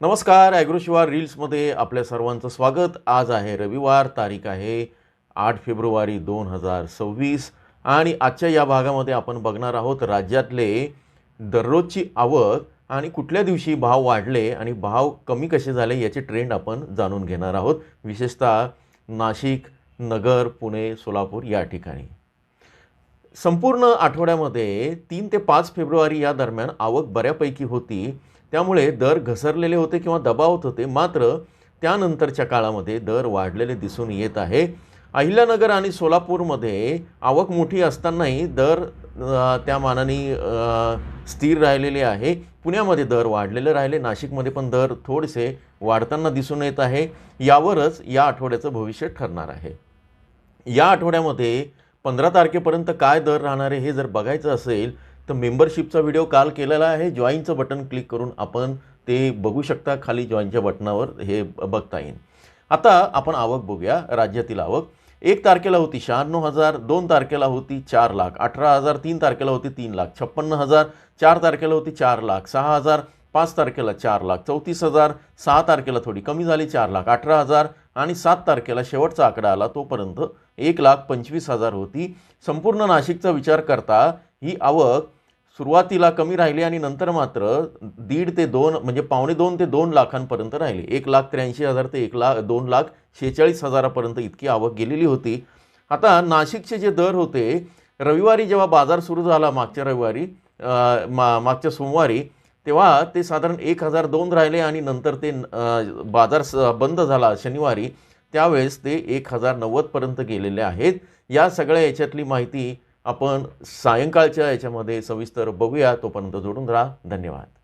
नमस्कार ॲग्रोशिवार रील्समध्ये आपल्या सर्वांचं स्वागत. आज आहे रविवार तारीख आहे आठ फेब्रुवारी दोन हजार सव्वीस आणि आजच्या या भागामध्ये आपण बघणार आहोत राज्यातले दररोजची आवक आणि कुठल्या दिवशी भाव वाढले आणि भाव कमी कसे झाले याचे ट्रेंड आपण जाणून घेणार आहोत. विशेषतः नाशिक नगर पुणे सोलापूर या ठिकाणी. संपूर्ण आठवड्यामध्ये तीन ते पाच फेब्रुवारी या दरम्यान आवक बऱ्यापैकी होती. त्यामुळे दर घसरलेले होते किंवा दबावत होते मात्र त्यानंतरच्या काळामध्ये दर वाढलेले दिसून येत आहे. अहिल्यानगर आणि सोलापूरमध्ये आवक मोठी असतानाही दर त्या मानाने स्थिर राहिलेले आहे. पुण्यामध्ये दर वाढलेले राहिले नाशिकमध्ये पण दर थोडेसे वाढताना दिसून येत आहे. यावरच या आठवड्याचं भविष्य ठरणार आहे. या आठवड्यामध्ये पंधरा तारखेपर्यंत काय दर राहणार आहे हे जर बघायचं असेल तर मेंबरशिपचा व्हिडिओ काल केलेला आहे. जॉईनचं बटन क्लिक करून आपण ते बघू शकता. खाली जॉईनच्या बटनावर हे बघता येईल. आता आपण आवक बघूया. राज्यातील आवक. एक तारखेला होती शहाण्णव हजार दोन तारखेला होती चार लाख अठरा हजार तीन तारखेला होती तीन लाख छप्पन्न हजार चार तारखेला होती चार लाख सहा हजार पाच तारखेला चार लाख चौतीस हजार सहा तारखेला थोडी कमी झाली चार लाख अठरा हजार आणि सात तारखेला शेवटचा आकडा आला तोपर्यंत एक लाख पंचवीस हजार होती. संपूर्ण नाशिकचा विचार करता ही आवक सुरुवातीला कमी राहिली आणि नंतर मात्र दीड ते दोन म्हणजे पावणे दोन ते दोन लाखांपर्यंत राहिले. एक लाख त्र्याऐंशी हजार ते एक लाख दोन लाख शेहेचाळीस हजारापर्यंत इतकी आवक गेलेली होती. आता नाशिकचे जे दर होते रविवारी जेव्हा बाजार सुरू झाला मागच्या रविवारी मा मागच्या सोमवारी तेव्हा ते साधारण एक हजार दोन राहिले आणि नंतर ते बाजार स बंद झाला शनिवारी. त्यावेळेस ते एक हजार नव्वदपर्यंत गेलेले आहेत. या सगळ्या याच्यातली माहिती आपण सायंकाळच्या याच्यामध्ये सविस्तर बघूया तोपर्यंत जोडून राहा. धन्यवाद.